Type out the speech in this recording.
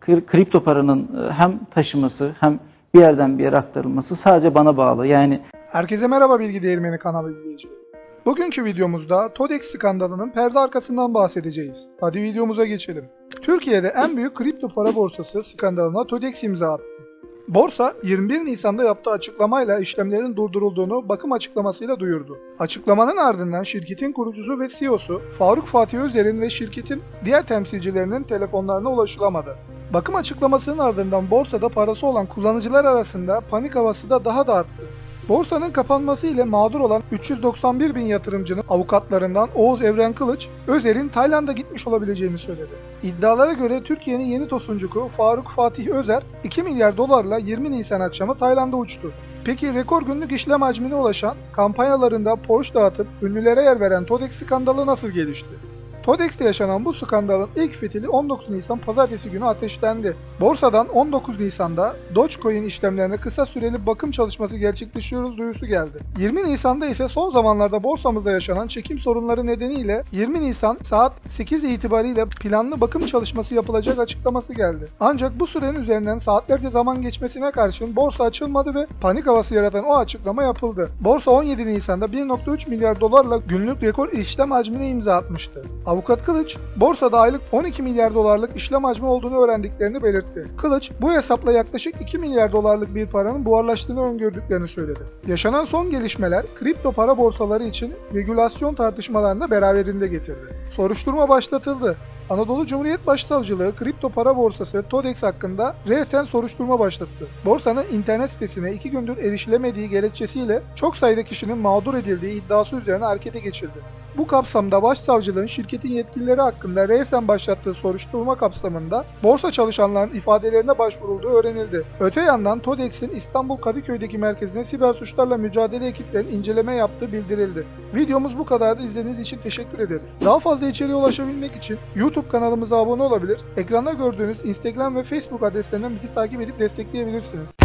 Kri- Kripto paranın e, hem taşıması hem bir yerden bir yere aktarılması sadece bana bağlı. Yani Herkese merhaba Bilgi Değirmeni kanalı izleyicileri. Bugünkü videomuzda TODEX skandalının perde arkasından bahsedeceğiz. Hadi videomuza geçelim. Türkiye'de en büyük kripto para borsası skandalına TODEX imza attı. Borsa 21 Nisan'da yaptığı açıklamayla işlemlerin durdurulduğunu bakım açıklamasıyla duyurdu. Açıklamanın ardından şirketin kurucusu ve CEO'su Faruk Fatih Özer'in ve şirketin diğer temsilcilerinin telefonlarına ulaşılamadı. Bakım açıklamasının ardından borsada parası olan kullanıcılar arasında panik havası da daha da arttı. Borsanın kapanması ile mağdur olan 391 bin yatırımcının avukatlarından Oğuz Evren Kılıç, Özer'in Tayland'a gitmiş olabileceğini söyledi. İddialara göre Türkiye'nin yeni tosuncuku Faruk Fatih Özer 2 milyar dolarla 20 Nisan akşamı Tayland'a uçtu. Peki rekor günlük işlem hacmine ulaşan, kampanyalarında Porsche dağıtıp ünlülere yer veren Todex skandalı nasıl gelişti? Todex'te yaşanan bu skandalın ilk fitili 19 Nisan pazartesi günü ateşlendi. Borsadan 19 Nisan'da Dogecoin işlemlerine kısa süreli bakım çalışması gerçekleşiyoruz duyurusu geldi. 20 Nisan'da ise son zamanlarda borsamızda yaşanan çekim sorunları nedeniyle 20 Nisan saat 8 itibariyle planlı bakım çalışması yapılacak açıklaması geldi. Ancak bu sürenin üzerinden saatlerce zaman geçmesine karşın borsa açılmadı ve panik havası yaratan o açıklama yapıldı. Borsa 17 Nisan'da 1.3 milyar dolarla günlük rekor işlem hacmine imza atmıştı. Avukat Kılıç, borsada aylık 12 milyar dolarlık işlem hacmi olduğunu öğrendiklerini belirtti. Kılıç, bu hesapla yaklaşık 2 milyar dolarlık bir paranın buharlaştığını öngördüklerini söyledi. Yaşanan son gelişmeler, kripto para borsaları için regülasyon tartışmalarını beraberinde getirdi. Soruşturma başlatıldı. Anadolu Cumhuriyet Başsavcılığı kripto para borsası TODEX hakkında resen soruşturma başlattı. Borsanın internet sitesine iki gündür erişilemediği gerekçesiyle çok sayıda kişinin mağdur edildiği iddiası üzerine harekete geçildi. Bu kapsamda başsavcılığın şirketin yetkilileri hakkında resen başlattığı soruşturma kapsamında borsa çalışanların ifadelerine başvurulduğu öğrenildi. Öte yandan TODEX'in İstanbul Kadıköy'deki merkezine siber suçlarla mücadele ekiplerinin inceleme yaptığı bildirildi. Videomuz bu kadardı. İzlediğiniz için teşekkür ederiz. Daha fazla içeriğe ulaşabilmek için YouTube kanalımıza abone olabilir, ekranda gördüğünüz Instagram ve Facebook adreslerinden bizi takip edip destekleyebilirsiniz.